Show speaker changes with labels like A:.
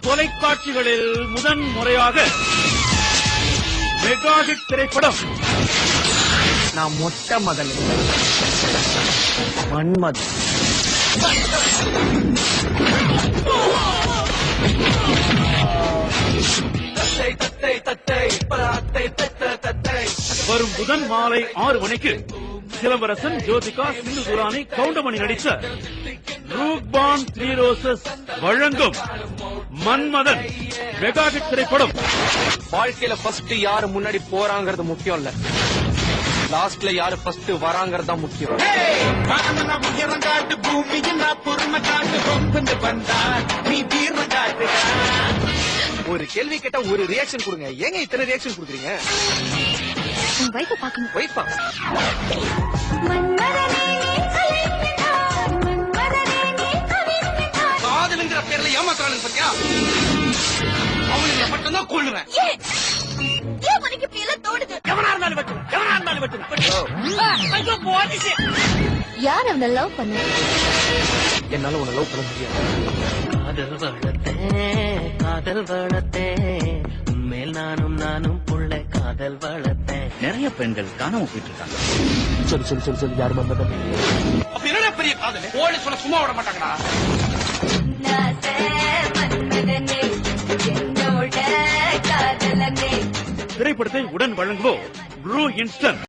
A: தொலைக்காட்சிகளில் முதன் முறையாக மெகா ஹிட் திரைப்படம்
B: நான் மொட்டை மகன் இல்லை. மன்மதன்
A: வரும் புதன் மாலை ஆறு மணிக்கு சிலம்பரசன் ஜோதிகா சிந்து துரானி கவுண்டமணி நடித்த ரூக்பான் த்ரீ ரோசஸ் வழங்கும் மன்மதன் மெகா ஹிட் திரைப்படம்.
B: வாழ்க்கையில ஃபர்ஸ்ட் யாரு முன்னாடி போறாங்கிறது முக்கியம் இல்ல லாஸ்ட்ல யாரு ஃபர்ஸ்ட் வராங்கிறது தான் முக்கியம். ஒரு கேள்வி கேட்டா ஒரு ரியாக்ஷன் கொடுங்க. ஏங்க இத்தனை ரியாக்ஷன் கொடுக்குறீங்க?
C: உன் வைஃபை பார்க்கணும்.
B: பாத்தியா? அவனுங்களை மட்டும்தான் கொள்ளுவேன்
C: உனக்கு இப்படி எல்லாம் தோணுது.
A: எவனா இருந்தாலும் வெட்டும் எவனா இருந்தாலும் வெட்டும்
C: யார் அவனை லவ் பண்ண?
B: என்னால உன்னை லவ் பண்ண முடியாது.
D: காதல் வளர்த்தேன் காதல் வளர்த்தேன். மேல் நானும் நானும் புள்ள காதல் வளர்த்தேன்.
E: நிறைய பெண்கள் காணாம போயிட்டு இருக்காங்க
B: சொல்லு சொல்லு சொல்லு சொல்லு யாரு மன்மதன் அப்ப என்னடா பெரிய காதல்? சொல்ல சும்மா விட மாட்டாங்கடா.
A: திரைப்படத்தை உடன் வழங்குவோம் ப்ளூ இன்ஸ்டன்ட்